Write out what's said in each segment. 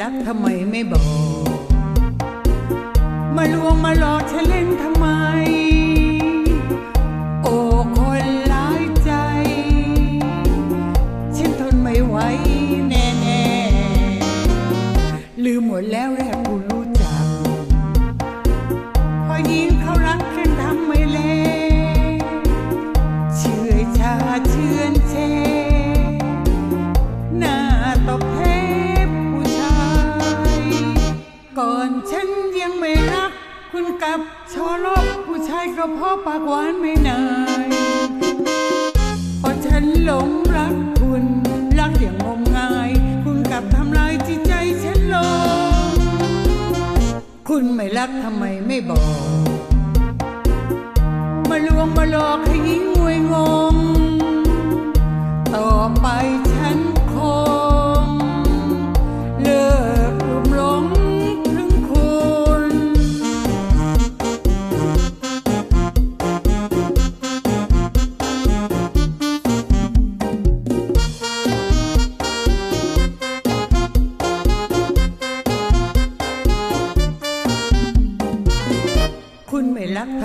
รักทำไมไม่บอก มาลวงมาหลอกฉันเล่นทำไม โอ้คนร้ายใจ ฉันทนไม่ไหวแน่ๆลืมหมดแล้วแหละ ฉันยังไม่รัก คุณกับชอลบผู้ชายก็เพราะปากหวานไม่นายพอฉันหลงรักคุณ รักอย่างงมงาย คุณกลับทำลายจิตใจฉันลง คุณไม่รักทำไมไม่บอก มาลวงมาหลอกให้ยิ่งงวยงง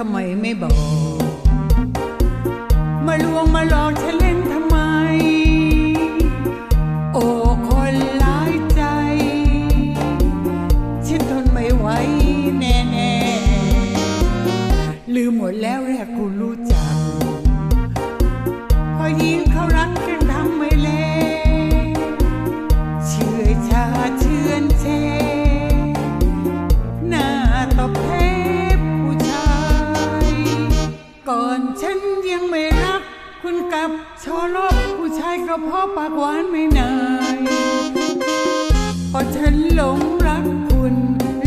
ำไมไม่บอก มาลวงมาหลอกฉันเล่นทำไม โอ้คนร้ายใจ ฉันทนไม่ไหวแน่ๆลืมหมดแล้วแรกกูรู้ กับชอลบผู้ชายก็เพราะปากหวานไม่นายพอฉันหลงรักคุณ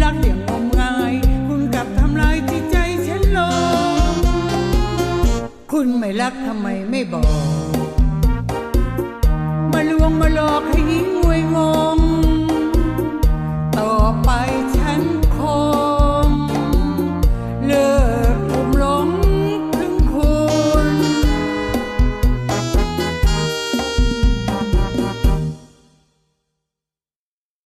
รักอย่างงมงาย คุณกลับทำลายจิตใจฉันลง คุณไม่รักทำไมไม่บอก มาลวงมาหลอกให้หญิงงวยงง